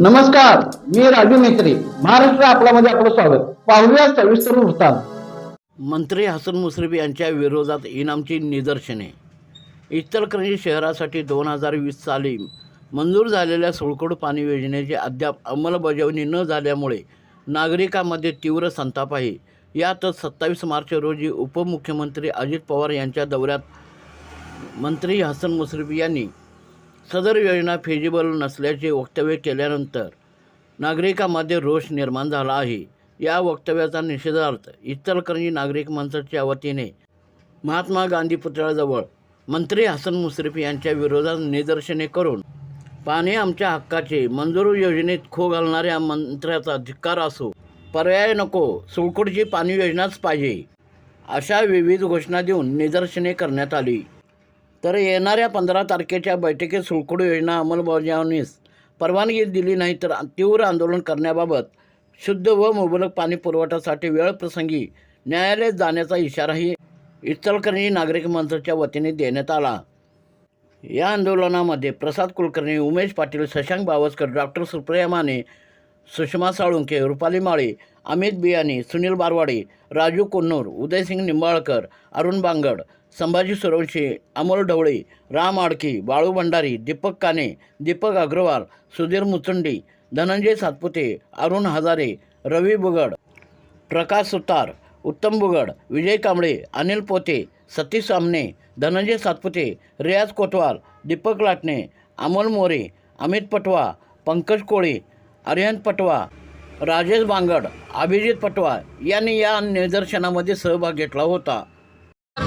नमस्कार मी राजू मेत्री. महाराष्ट्र आपल्यामध्ये आपलं स्वागत. पाहूया सविस्तर वृत्तांत. मंत्री हसन मुश्रीफ यांच्या विरोधात इनामची निदर्शने. इचलकरंजी शहरासाठी दोन हजार वीस साली मंजूर झालेल्या सोळकोड पाणी योजनेची अद्याप अंमलबजावणी न झाल्यामुळे नागरिकांमध्ये तीव्र संताप आहे. यातच सत्तावीस मार्च रोजी उपमुख्यमंत्री अजित पवार यांच्या दौऱ्यात मंत्री हसन मुश्रीफ यांनी सदर योजना फिजिबल नसल्याचे वक्तव्य केल्यानंतर नागरिकांमध्ये रोष निर्माण झाला आहे. या वक्तव्याचा निषेधार्थ इचलकरंजी नागरिक मंचाच्या वतीने महात्मा गांधी पुतळ्याजवळ मंत्री हसन मुश्रीफ यांच्या विरोधात निदर्शने करून पाणी आमच्या हक्काचे मंजूर योजनेत खो घालणाऱ्या मंत्र्याचा धिक्कार असो पर्याय नको सुळकुडची पाणी योजनाच पाहिजे अशा विविध घोषणा देऊन निदर्शने करण्यात आली. तर येणाऱ्या पंधरा तारखेच्या बैठकीत सुळकुड योजना अंमलबजावणीस परवानगी दिली नाही तर तीव्र आंदोलन करण्याबाबत शुद्ध व मुबलक पाणी पुरवठ्यासाठी वेळप्रसंगी न्यायालयात जाण्याचा इशाराही इचलकरणी नागरिक मंचाच्या वतीने देण्यात आला. या आंदोलनामध्ये प्रसाद कुलकर्णी उमेश पाटील शशांक बावस्कर डॉक्टर सुप्रिया माने सुषमा साळुंके रुपाली माळे अमित बियानी सुनील बारवाडे राजू कोन्नूर उदयसिंग निंबाळकर अरुण बांगड संभाजी सुरवंशी अमोल ढवळे राम आडकी बाळू भंडारी दीपक काने दीपक अग्रवाल सुधीर मुचुंडी धनंजय सातपुते अरुण हजारे रवी बुगड प्रकाश सुतार उत्तम बुगड विजय कांबळे अनिल पोते सतीश आमने धनंजय सातपुते रियाज कोतवाल दीपक लाटणे अमोल मोरे अमित पटवा पंकज कोळे अरिहंत पटवा राजेश बांगड अभिजित पटवा यांनी या निदर्शनामध्ये सहभाग घेतला होता.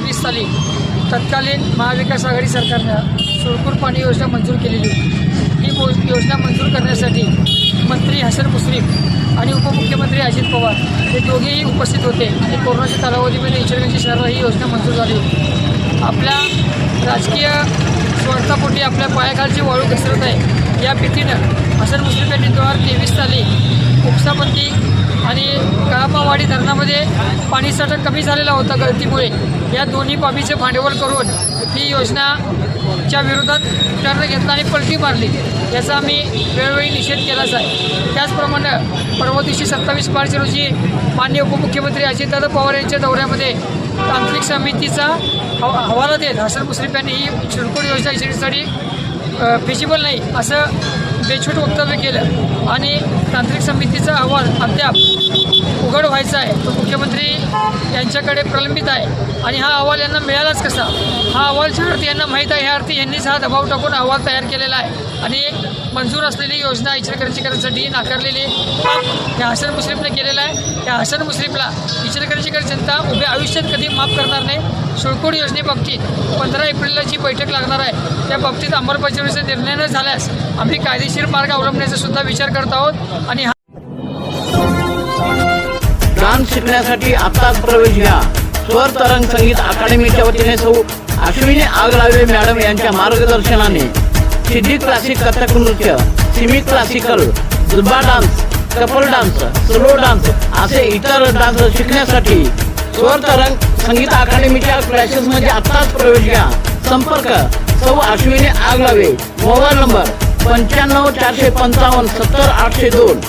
वीस साली तत्कालीन महाविकास आघाडी सरकारनं सुरपूर पाणी योजना मंजूर केलेली होती. ही योजना मंजूर करण्यासाठी मंत्री हसन मुश्रीफ आणि उपमुख्यमंत्री अजित पवार हे दोघेही उपस्थित होते आणि कोरोनाच्या कालावधीमध्ये इचलगंजी शहराला ही योजना मंजूर झाली होती. आपल्या राजकीय स्वार्थापोटी आपल्या पायाखालची वाळू घसरत आहे. या भीतीनं हसन मुश्रीफ यांनी दोन हजार तेवीस साली उपसापत्ती आणि कळापावाडी धरणामध्ये पाणीसाठा कमी झालेला होता गळतीमुळे. या दोन्ही बाबीचे भांडवल करून ही योजनाच्या विरोधात टर्न घेतला आणि पलटी मारली याचा आम्ही वेळोवेळी निषेध केलाच आहे. त्याचप्रमाणे परवा दिवशी सत्तावीस मार्च रोजी माननीय उपमुख्यमंत्री अजितदादा पवार यांच्या दौऱ्यामध्ये तांत्रिक समितीचा हवा हवाला देत हसन मुश्रीफ यांनी ही शिडकोड योजना यशस्वीसाठी फिजिबल नाही असं बेछूट वक्तव्य केलं. आणि तांत्रिक समितीचा अहवाल अद्याप उघड व्हायचा आहे. तो मुख्यमंत्री यांच्याकडे प्रलंबित आहे. आणि हा अहवाल यांना मिळालाच कसा? हा अहवाल ज्या अर्थी यांना माहीत आहे ह्या अर्थी यांनीच हा दबाव टाकून अहवाल तयार केलेला आहे. आणि मंजूर असलेली योजना इचलकरंजीकरांसाठी करण्यासाठी नाकारलेली हे ह्या हसन मुस्लिमने केलेला आहे. त्या हसन मुस्लिमला इचलकरंजीकर जनता उभ्या आयुष्यात कधी माफ करणार नाही. सुळकोड योजनेबाबतीत पंधरा एप्रिलला जी बैठक लागणार आहे त्या बाबतीत अंमलबजावणीचा निर्णय न झाल्यास आम्ही कायदेशीर मार्ग अवलंबण्याचा सुद्धा विचार करत आहोत. आणि हा शिकण्यासाठी आत्ताच प्रवेश घ्या. स्वर तरंग संगीत अकादमीच्या वतीने सौ अश्विनी आगलावे मॅडम यांच्या मार्गदर्शनाने. सिद्धी क्लासिक कथक नृत्य semi classical Zumba dance couple dance slow dance असे इतर डान्स शिकण्यासाठी स्वर तरंग संगीत अकादमीच्या क्लासेसमध्ये आत्ताच प्रवेश घ्या. संपर्क सौ अश्विनी आगलावे मोबाईल नंबर पंच्याण्णव चारशे पंचावन्न सत्तर आठशे दोन.